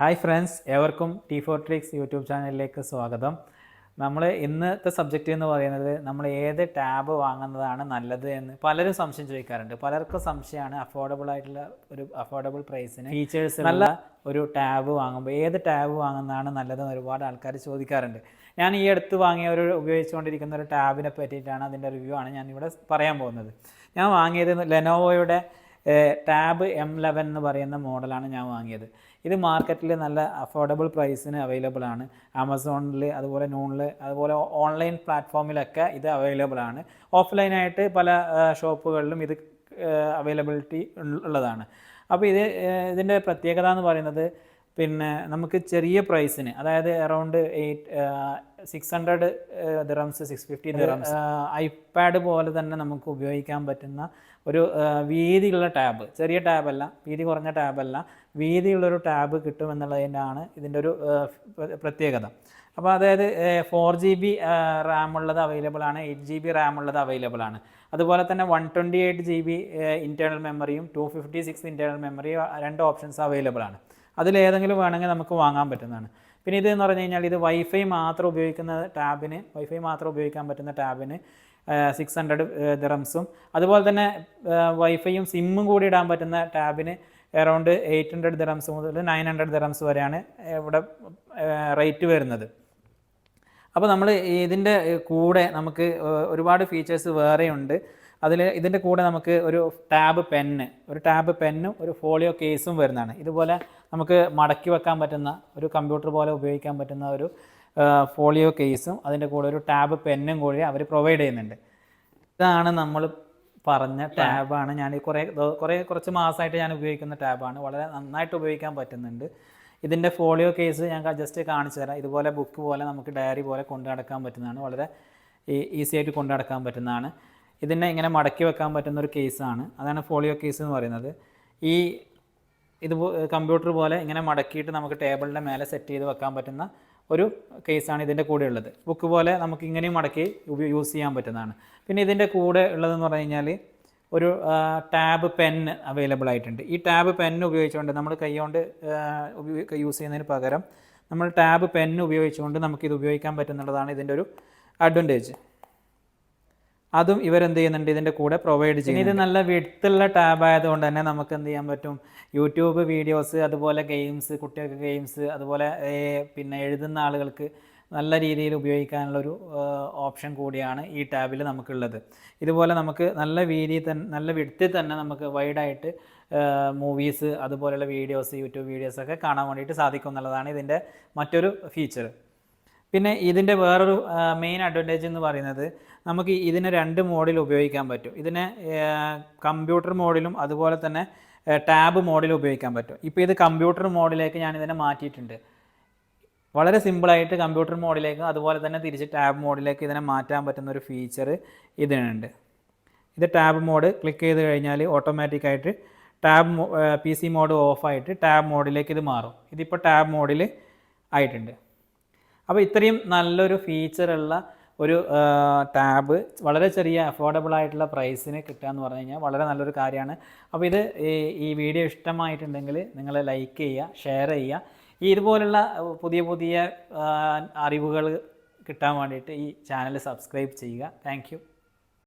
Hi friends ഏവർക്കും T four tricks YouTube ചാനലിലേക്ക് സ്വാഗതം. നമ്മൾ ഇന്നത്തെ സബ്ജക്റ്റ് എന്ന് പറയുന്നത് നമ്മൾ ഏത് ടാബ് വാങ്ങുന്നതാണ് നല്ലത് എന്ന് പലരും സംശയം ചോദിക്കാറുണ്ട്. പലർക്കും സംശയമാണ് അഫോർഡബിൾ ആയിട്ടുള്ള ഒരു അഫോർഡബിൾ പ്രൈസിന് ഫീച്ചേഴ്സ് നല്ല ഒരു ടാബ് വാങ്ങുമ്പോൾ ഏത് ടാബ് വാങ്ങുന്നതാണ് നല്ലതെന്ന് ഒരുപാട് ആൾക്കാർ ചോദിക്കാറുണ്ട്. ഞാൻ ഈ അടുത്ത് വാങ്ങിയ ഒരു ഉപയോഗിച്ചുകൊണ്ടിരിക്കുന്ന ഒരു ടാബിനെ പറ്റിയിട്ടാണ് അതിന്റെ റിവ്യൂ ആണ് ഞാൻ ഇവിടെ പറയാൻ പോകുന്നത്. ഞാൻ വാങ്ങിയത് ലെനോവോയുടെ ടാബ് എം ലെവൻ എന്ന് പറയുന്ന മോഡലാണ് ഞാൻ വാങ്ങിയത്. ഇത് മാർക്കറ്റിൽ നല്ല അഫോർഡബിൾ പ്രൈസിന് അവൈലബിൾ ആണ് ആമസോണിൽ അതുപോലെ നൂണിൽ അതുപോലെ ഓൺലൈൻ പ്ലാറ്റ്ഫോമിലൊക്കെ ഇത് അവൈലബിൾ ആണ് ഓഫ്ലൈനായിട്ട് പല ഷോപ്പുകളിലും ഇത് അവൈലബിലിറ്റി ഉള്ളതാണ്. അപ്പോൾ ഇത് ഇതിന്റെ പ്രത്യേകത എന്ന് പറയുന്നത് പിന്നെ നമുക്ക് ചെറിയ പ്രൈസിന് അതായത് around eight six hundred dirhams six fifty dirhams iPad പോലെ തന്നെ നമുക്ക് ഉപയോഗിക്കാൻ പറ്റുന്ന ഒരു വീതിയുള്ള ടാബ് ചെറിയ ടാബല്ല വീതി കുറഞ്ഞ ടാബല്ല വീതിയുള്ളൊരു ടാബ് കിട്ടുമെന്നുള്ളതിനാണ് ഇതിന്റെ ഒരു പ്രത്യേകത. അപ്പോൾ അതായത് ഫോർ ജി ബി റാം ഉള്ളത് അവൈലബിൾ ആണ് എയ്റ്റ് ജി ബി റാം ഉള്ളത് അവൈലബിൾ ആണ്. അതുപോലെ തന്നെ one twenty eight G B internal മെമ്മറിയും ടു ഫിഫ്റ്റി സിക്സ് ഇന്റേർണൽ മെമ്മറിയും രണ്ട് ഓപ്ഷൻസ് അവൈലബിൾ ആണ്. അതിലേതെങ്കിലും വേണമെങ്കിൽ നമുക്ക് വാങ്ങാൻ പറ്റുന്നതാണ്. പിന്നെ ഇത് എന്ന് പറഞ്ഞു കഴിഞ്ഞാൽ ഇത് വൈഫൈ മാത്രം ഉപയോഗിക്കുന്ന ടാബിന് വൈഫൈ മാത്രം ഉപയോഗിക്കാൻ പറ്റുന്ന ടാബിന് സിക്സ് ഹൺഡ്രഡ് ദിറംസും അതുപോലെ തന്നെ വൈഫൈയും സിമ്മും കൂടി ഇടാൻ പറ്റുന്ന ടാബിന് അറൗണ്ട് എയ്റ്റ് ഹൺഡ്രഡ് ദിറംസ് മുതൽ നയൻ ഹൺഡ്രഡ് ദിറംസ് വരെയാണ് ഇവിടെ റേറ്റ് വരുന്നത്. അപ്പോൾ നമ്മൾ ഇതിന്റെ കൂടെ നമുക്ക് ഒരുപാട് ഫീച്ചേഴ്സ് വേറെയുണ്ട്. അതിൽ ഇതിന്റെ കൂടെ നമുക്ക് ഒരു ടാബ് പെന്ന് ഒരു ടാബ് പെന്നും ഒരു ഫോളിയോ കേസും വരുന്നതാണ്. ഇതുപോലെ നമുക്ക് മടക്കി വെക്കാൻ പറ്റുന്ന ഒരു കമ്പ്യൂട്ടർ പോലെ ഉപയോഗിക്കാൻ പറ്റുന്ന ഒരു ഫോളിയോ കേസും അതിന്റെ കൂടെ ഒരു ടാബ് പെന്നും കൂടി അവർ പ്രൊവൈഡ് ചെയ്യുന്നുണ്ട്. ഇതാണ് നമ്മൾ പറഞ്ഞ ടാബാണ്. ഞാൻ കുറേ കുറേ കുറച്ച് മാസമായിട്ട് ഞാൻ ഉപയോഗിക്കുന്ന ടാബാണ്. വളരെ നന്നായിട്ട് ഉപയോഗിക്കാൻ പറ്റുന്നുണ്ട്. ഇതിന്റെ ഫോളിയോ കേസ് ഞാൻ ജസ്റ്റ് കാണിച്ചു തരാം. ഇതുപോലെ ബുക്ക് പോലെ നമുക്ക് ഡയറി പോലെ കൊണ്ടു നടക്കാൻ പറ്റുന്നതാണ്. വളരെ ഈസി ആയിട്ട് കൊണ്ടു നടക്കാൻ പറ്റുന്നതാണ്. ഇതിനെ ഇങ്ങനെ മടക്കി വെക്കാൻ പറ്റുന്ന ഒരു കേസാണ്. അതാണ് ഫോളിയോ കേസ് എന്ന് പറയുന്നത്. ഈ ഇത് കമ്പ്യൂട്ടർ പോലെ ഇങ്ങനെ മടക്കിയിട്ട് നമുക്ക് ടേബിളിന്റെ മേലെ സെറ്റ് ചെയ്ത് വെക്കാൻ പറ്റുന്ന ഒരു കേസാണ് ഇതിന്റെ കൂടെ ഉള്ളത്. ബുക്ക് പോലെ നമുക്ക് ഇങ്ങനെയും മടക്കി യൂസ് ചെയ്യാൻ പറ്റുന്നതാണ്. പിന്നെ ഇതിന്റെ കൂടെ ഉള്ളതെന്ന് പറഞ്ഞു കഴിഞ്ഞാൽ ഒരു ടാബ് പെന്ന് അവൈലബിൾ ആയിട്ടുണ്ട്. ഈ ടാബ് പെന്ന് ഉപയോഗിച്ചുകൊണ്ട് നമ്മൾ കൈകൊണ്ട് യൂസ് ചെയ്യുന്നതിന് പകരം നമ്മൾ ടാബ് പെന്ന് ഉപയോഗിച്ചുകൊണ്ട് നമുക്കിത് ഉപയോഗിക്കാൻ പറ്റുന്നുള്ളതാണ് ഇതിന്റെ ഒരു അഡ്വാന്റേജ്. അതും ഇവർ ഇവരെന്ത് ചെയ്യുന്നുണ്ട്? ഇതിന്റെ കൂടെ പ്രൊവൈഡ് ചെയ്യും ഇത് നല്ല വിടുത്തുള്ള ടാബ് ആയതുകൊണ്ട് തന്നെ നമുക്ക് എന്ത് ചെയ്യാൻ പറ്റും? യൂട്യൂബ് വീഡിയോസ് അതുപോലെ ഗെയിംസ് കുട്ടികൾക്ക് ഗെയിംസ് അതുപോലെ പിന്നെ എഴുതുന്ന ആളുകൾക്ക് നല്ല രീതിയിൽ ഉപയോഗിക്കാനുള്ള ഒരു ഓപ്ഷൻ കൂടിയാണ് ഈ ടാബിൽ നമുക്കുള്ളത്. ഇതുപോലെ നമുക്ക് നല്ല വീതി തന്നെ നല്ല വിടുത്തിൽ തന്നെ നമുക്ക് വൈഡായിട്ട് മൂവീസ് അതുപോലെയുള്ള വീഡിയോസ് യൂട്യൂബ് വീഡിയോസൊക്കെ കാണാൻ വേണ്ടിയിട്ട് സാധിക്കും എന്നുള്ളതാണ് ഇതിന്റെ മറ്റൊരു ഫീച്ചർ പിന്നെ ഇതിന്റെ വേറൊരു മെയിൻ അഡ്വാന്റേജ് എന്ന് പറയുന്നത് നമുക്ക് ഇതിനെ രണ്ട് മോഡിൽ ഉപയോഗിക്കാൻ പറ്റും. ഇതിനെ കമ്പ്യൂട്ടർ മോഡിലും അതുപോലെ തന്നെ ടാബ് മോഡിലും ഉപയോഗിക്കാൻ പറ്റും. ഇപ്പോൾ ഇത് കമ്പ്യൂട്ടർ മോഡിലേക്ക് ഞാൻ ഇതിനെ മാറ്റിയിട്ടുണ്ട്. വളരെ സിമ്പിളായിട്ട് കമ്പ്യൂട്ടർ മോഡിലേക്ക് അതുപോലെ തന്നെ തിരിച്ച് ടാബ് മോഡിലേക്ക് ഇതിനെ മാറ്റാൻ പറ്റുന്ന ഒരു ഫീച്ചർ ഇതിനുണ്ട്. ഇത് ടാബ് മോഡ് ക്ലിക്ക് ചെയ്ത് കഴിഞ്ഞാൽ ഓട്ടോമാറ്റിക്കായിട്ട് ടാബ് പി സി മോഡ് ഓഫായിട്ട് ടാബ് മോഡിലേക്ക് ഇത് മാറും. ഇതിപ്പോൾ ടാബ് മോഡിൽ ആയിട്ടുണ്ട്. അപ്പോൾ ഇത്രയും നല്ലൊരു ഫീച്ചറുള്ള ഒരു ടാബ് വളരെ ചെറിയ അഫോർഡബിൾ ആയിട്ടുള്ള പ്രൈസിന് കിട്ടുക എന്ന് പറഞ്ഞു കഴിഞ്ഞാൽ വളരെ നല്ലൊരു കാര്യമാണ്. അപ്പോൾ ഇത് ഈ- വീഡിയോ ഇഷ്ടമായിട്ടുണ്ടെങ്കിൽ നിങ്ങൾ ലൈക്ക് ചെയ്യുക ഷെയർ ചെയ്യുക. ഈ ഇതുപോലുള്ള പുതിയ പുതിയ അറിവുകൾ കിട്ടാൻ വേണ്ടിയിട്ട് ഈ ചാനൽ സബ്സ്ക്രൈബ് ചെയ്യുക. താങ്ക്